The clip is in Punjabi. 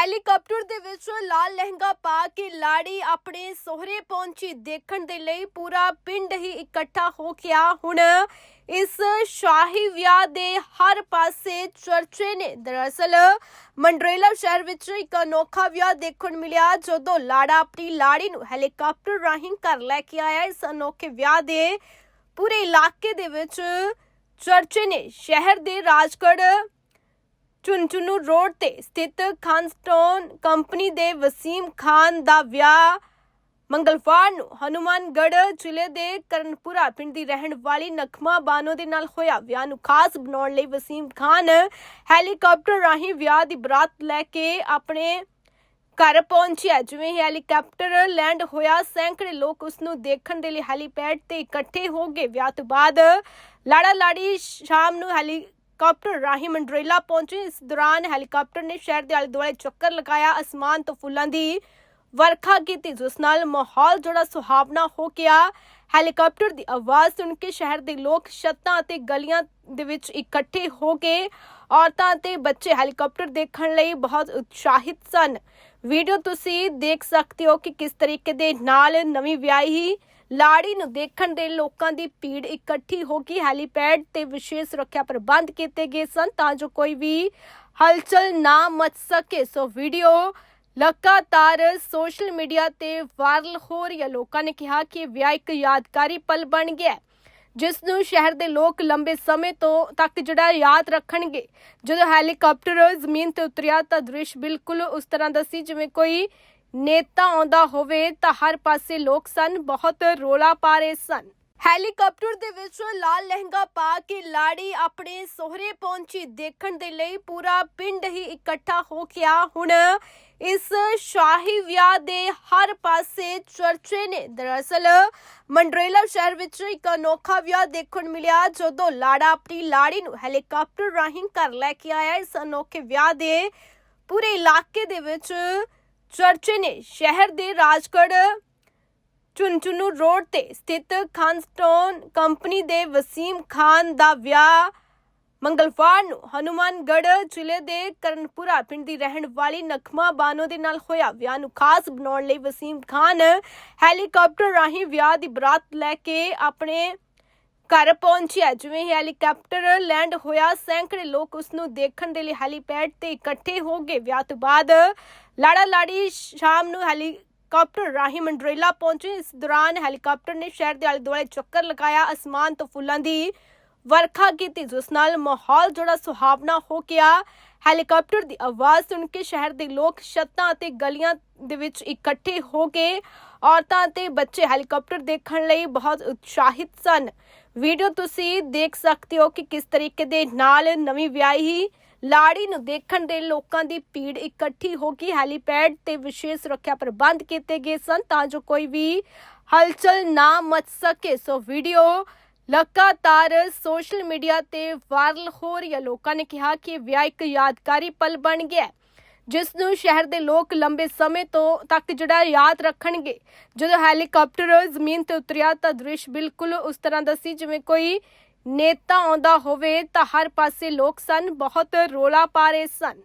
ਹੈਲੀਕਾਪਟਰ ਦੇ ਵਿੱਚ ਲਾਲ ਲਹਿੰਗਾ ਪਾ ਕੇ ਲਾੜੀ ਆਪਣੇ ਸਹੁਰੇ ਪਹੁੰਚੀ। ਦੇਖਣ ਦੇ ਲਈ ਪੂਰਾ ਪਿੰਡ ਹੀ ਇਕੱਠਾ ਹੋ ਗਿਆ। ਹੁਣ ਇਸ ਸ਼ਾਹੀ ਵਿਆਹ ਦੇ ਹਰ ਪਾਸੇ ਚਰਚੇ ਨੇ। ਦਰਅਸਲ, ਮੰਡਰੇਲਾ ਸ਼ਹਿਰ ਵਿੱਚ ਇੱਕ ਅਨੋਖਾ ਵਿਆਹ ਦੇਖਣ ਮਿਲਿਆ, ਜਦੋਂ ਲਾੜਾ ਆਪਣੀ ਲਾੜੀ ਨੂੰ ਹੈਲੀਕਾਪਟਰ ਰਾਹੀਂ ਘਰ ਲੈ ਕੇ ਆਇਆ। ਇਸ ਅਨੋਖੇ ਵਿਆਹ ਦੇ ਪੂਰੇ ਇਲਾਕੇ ਦੇ ਵਿੱਚ ਚਰਚੇ ਨੇ। ਸ਼ਹਿਰ ਦੇ ਰਾਜਗੜ੍ਹ ਚੁਨਚੁਨੂ ਰੋਡ ਤੇ ਸਥਿਤ ਖਾਨਸਟੋਨ ਕੰਪਨੀ ਦੇ ਵਸੀਮ ਖਾਨ ਦਾ ਵਿਆਹ ਮੰਗਲਵਾਰ ਨੂੰ ਹਨੂਮਾਨਗੜ੍ਹ ਜ਼ਿਲ੍ਹੇ ਦੇ ਕਰਨਪੁਰਾ ਪਿੰਡ ਦੀ ਰਹਿਣ ਵਾਲੀ ਨਖਮਾ ਬਾਨੋ ਦੇ ਨਾਲ ਹੋਇਆ ਵਿਆਹ ਨੂੰ ਖਾਸ ਬਣਾਉਣ ਲਈ ਵਸੀਮ ਖਾਨ ਹੈਲੀਕਾਪਟਰ ਰਾਹੀਂ ਵਿਆਹ ਦੀ ਬਰਾਤ ਲੈ ਕੇ ਆਪਣੇ ਘਰ ਪਹੁੰਚਿਆ। ਜਿਵੇਂ ਹੈਲੀਕਾਪਟਰ ਲੈਂਡ ਹੋਇਆ, ਸੈਂਕੜੇ ਲੋਕ ਉਸ ਨੂੰ ਦੇਖਣ ਦੇ ਲਈ ਹੈਲੀਪੈਡ ਤੇ ਇਕੱਠੇ ਹੋ ਗਏ। ਵਿਆਹ ਤੋਂ ਬਾਅਦ ਲਾੜਾ ਲਾੜੀ ਸ਼ਾਮ ਨੂੰ ਹੈਲੀ ਹੈਲੀਕਾਪਟਰ ਰਾਹੀਂ ਮੰਡਰੇਲਾ ਪਹੁੰਚੇ। ਇਸ ਦੌਰਾਨ ਹੈਲੀਕਾਪਟਰ ਨੇ ਸ਼ਹਿਰ ਦੇ ਆਲੇ ਦੁਆਲੇ ਚੱਕਰ ਲਗਾਇਆ, ਅਸਮਾਨ ਤੋਂ ਫੁੱਲਾਂ ਦੀ ਵਰਖਾ ਕੀਤੀ, ਜਿਸ ਨਾਲ ਮਾਹੌਲ ਜਿਹੜਾ ਸੁਹਾਵਣਾ ਹੋ ਗਿਆ। ਹੈਲੀਕਾਪਟਰ ਦੀ ਆਵਾਜ਼ ਸੁਣ ਕੇ ਸ਼ਹਿਰ ਦੇ ਲੋਕ ਛੱਤਾਂ ਅਤੇ ਗਲੀਆਂ ਦੇ ਵਿੱਚ ਇਕੱਠੇ ਹੋ ਕੇ ਔਰਤਾਂ ਤੇ ਬੱਚੇ ਹੈਲੀਕਾਪਟਰ ਦੇਖਣ ਲਈ ਬਹੁਤ ਉਤਸ਼ਾਹਿਤ ਸਨ। ਵੀਡੀਓ ਤੁਸੀਂ ਦੇਖ ਸਕਦੇ ਹੋ ਕਿ ਕਿਸ ਤਰੀਕੇ ਦੇ ਨਾਲ ਨਵੀਂ ਵਿਆਹੀ ਲਾੜੀ ਨੂੰ ਦੇਖਣ ਦੇ ਲੋਕਾਂ ਦੀ ਭੀੜ ਇਕੱਠੀ ਹੋ ਗਈ। ਹੈਲੀਪੈਡ ਤੇ ਵਿਸ਼ੇਸ਼ ਸੁਰੱਖਿਆ ਪ੍ਰਬੰਧ ਕੀਤੇ ਗਏ ਸਨ ਤਾਂ ਜੋ ਕੋਈ ਵੀ ਹਲਚਲ ਨਾ ਮਚ ਸਕੇ। ਸੋ ਵੀਡੀਓ ਲਗਾਤਾਰ ਸੋਸ਼ਲ ਮੀਡੀਆ ਤੇ ਵਾਇਰਲ ਹੋ ਰਹੀ ਹੈ। ਲੋਕਾਂ ਨੇ ਕਿਹਾ ਕਿ ਵਿਆਹ ਇੱਕ ਯਾਦਗਾਰੀ ਪਲ ਬਣ ਗਿਆ ਜਿਸ ਨੂੰ ਸ਼ਹਿਰ ਦੇ ਲੋਕ ਲੰਬੇ ਸਮੇਂ ਤੋਂ ਤੱਕ ਜਿਹੜਾ ਯਾਦ ਰੱਖਣਗੇ। ਜਦੋਂ ਹੈਲੀਕਾਪਟਰ ਜ਼ਮੀਨ ਤੇ ਉਤਰਿਆ ਤਾਂ ਦ੍ਰਿਸ਼ ਬਿਲਕੁਲ ਉਸ ਤਰ੍ਹਾਂ ਦਾ ਸੀ ਜਿਵੇਂ ਕੋਈ ਨੇਤਾ ਆਉਂਦਾ ਹੋਵੇ ਤਾਂ ਹਰ ਪਾਸੇ ਲੋਕ ਸਨ, ਬਹੁਤ ਰੋਲਾ ਪਾ ਰਹੇ ਸਨ। ਹੈਲੀਕਾਪਟਰ ਦੇ ਵਿੱਚ ਲਾਲ ਲਹਿੰਗਾ ਪਾ ਕੇ ਲਾੜੀ ਆਪਣੇ ਸਹੁਰੇ ਪਹੁੰਚੀ। ਦੇਖਣ ਦੇ ਲਈ ਪੂਰਾ ਪਿੰਡ ਹੀ ਇਕੱਠਾ ਹੋ ਗਿਆ। ਹੁਣ ਇਸ ਸ਼ਾਹੀ ਵਿਆਹ ਦੇ ਹਰ ਪਾਸੇ ਚਰਚੇ ਨੇ। ਦਰਅਸਲ, ਮੰਡਰੇਲਾ ਸ਼ਹਿਰ ਵਿੱਚ ਇੱਕ ਅਨੋਖਾ ਵਿਆਹ ਦੇਖਣ ਮਿਲਿਆ, ਜਦੋਂ ਲਾੜਾ ਆਪਣੀ ਲਾੜੀ ਨੂੰ ਹੈਲੀਕਾਪਟਰ ਰਾਹੀਂ ਘਰ ਲੈ ਕੇ ਆਇਆ। ਇਸ ਅਨੋਖੇ ਵਿਆਹ ਦੇ ਪੂਰੇ ਇਲਾਕੇ ਦੇ ਵਿੱਚ ਚਰਚੇ ਨੇ ਸ਼ਹਿਰ ਦੇ ਰਾਜਗੜ੍ਹ ਚੁਨਚੁਨੂ ਰੋਡ ਤੇ ਸਥਿਤ ਖਾਨਸਟੋਨ ਕੰਪਨੀ ਦੇ ਵਸੀਮ ਖਾਨ ਦਾ ਵਿਆਹ ਮੰਗਲਵਾਰ ਨੂੰ ਹਨੂਮਾਨਗੜ੍ਹ ਜ਼ਿਲ੍ਹੇ ਦੇ ਕਰਨਪੁਰਾ ਪਿੰਡ ਦੀ ਰਹਿਣ ਵਾਲੀ ਨਖਮਾ ਬਾਨੋ ਦੇ ਨਾਲ ਹੋਇਆ ਵਿਆਹ ਨੂੰ ਖਾਸ ਬਣਾਉਣ ਲਈ ਵਸੀਮ ਖਾਨ ਹੈਲੀਕਾਪਟਰ ਰਾਹੀਂ ਵਿਆਹ ਦੀ ਬਰਾਤ ਲੈ ਕੇ ਆਪਣੇ ਘਰ ਪਹੁੰਚਿਆ ਜਿਵੇਂ ਹੀ ਹੈਲੀਕਾਪਟਰ ਲੈਂਡ ਹੋਇਆ, ਸੈਂਕੜੇ ਲੋਕ ਉਸ ਨੂੰ ਦੇਖਣ ਦੇ ਲਈ ਹੈਲੀਪੈਡ ਤੇ ਇਕੱਠੇ ਹੋ ਗਏ। ਵਿਆਹ ਤੋਂ ਬਾਅਦ ਲਾੜਾ ਲਾੜੀ ਸ਼ਾਮ ਨੂੰ ਹੈਲੀਕਾਪਟਰ ਰਾਹੀਂ ਮੰਡਰੇਲਾ ਪਹੁੰਚੇ। ਇਸ ਦੌਰਾਨ ਹੈਲੀਕਾਪਟਰ ਨੇ ਸ਼ਹਿਰ ਦੇ ਆਲੇ ਦੁਆਲੇ ਚੱਕਰ ਲਗਾਇਆ। ਅਸਮਾਨ ਤੋਂ ਫੁੱਲਾਂ ਦੀ ਵਰਖਾ ਕੀਤੀ, ਜਿਸ ਨਾਲ ਮਾਹੌਲ ਜਿਹੜਾ ਸੁਹਾਵਣਾ ਹੋ ਗਿਆ। ਹੈਲੀਕਾਪਟਰ ਦੀ ਆਵਾਜ਼ ਸੁਣ ਕੇ ਸ਼ਹਿਰ ਦੇ ਲੋਕ ਛੱਤਾਂ ਅਤੇ ਗਲੀਆਂ ਦੇ ਵਿੱਚ ਇਕੱਠੇ ਹੋ ਕੇ ਔਰਤਾਂ ਤੇ ਬੱਚੇ ਹੈਲੀਕਾਪਟਰ ਦੇਖਣ ਲਈ ਬਹੁਤ ਉਤਸ਼ਾਹਿਤ ਸਨ। ਵੀਡੀਓ ਤੁਸੀਂ ਦੇਖ ਸਕਦੇ ਹੋ ਕਿ ਕਿਸ ਤਰੀਕੇ ਦੇ ਨਾਲ ਨਵੀਂ ਵਿਆਹੀ ਲਾੜੀ ਨੂੰ ਦੇਖਣ ਦੇ ਲੋਕਾਂ ਦੀ ਭੀੜ ਇਕੱਠੀ ਹੋ ਗਈ। ਹੈਲੀਪੈਡ ਤੇ ਵਿਸ਼ੇਸ਼ ਸੁਰੱਖਿਆ ਪ੍ਰਬੰਧ ਕੀਤੇ ਗਏ ਸਨ ਤਾਂ ਜੋ ਕੋਈ ਵੀ ਹਲਚਲ ਨਾ ਮਚ ਸਕੇ। ਸੋ ਵੀਡੀਓ ਲਗਾਤਾਰ ਸੋਸ਼ਲ ਮੀਡੀਆ ਤੇ ਵਾਇਰਲ ਹੋ ਰਹੀ ਹੈ। ਲੋਕਾਂ ਨੇ ਕਿਹਾ ਕਿ ਵਿਆਹ ਇੱਕ ਯਾਦਗਾਰੀ ਪਲ ਬਣ ਗਿਆ ਜਿਸ ਨੂੰ ਸ਼ਹਿਰ ਦੇ ਲੋਕ ਲੰਬੇ ਸਮੇਂ ਤੋਂ ਤੱਕ ਜਿਹੜਾ ਯਾਦ ਰੱਖਣਗੇ। ਜਦੋਂ ਹੈਲੀਕਾਪਟਰ ਜ਼ਮੀਨ ਤੇ ਉਤਰਿਆ ਤਾਂ ਦ੍ਰਿਸ਼ ਬਿਲਕੁਲ ਉਸ ਤਰ੍ਹਾਂ ਦਾ ਸੀ ਜਿਵੇਂ ਕੋਈ ਨੇਤਾ ਆਉਂਦਾ ਹੋਵੇ ਤਾਂ ਹਰ ਪਾਸੇ ਲੋਕ ਸਨ, ਬਹੁਤ ਰੋਲਾ ਪਾ ਰਹੇ ਸਨ।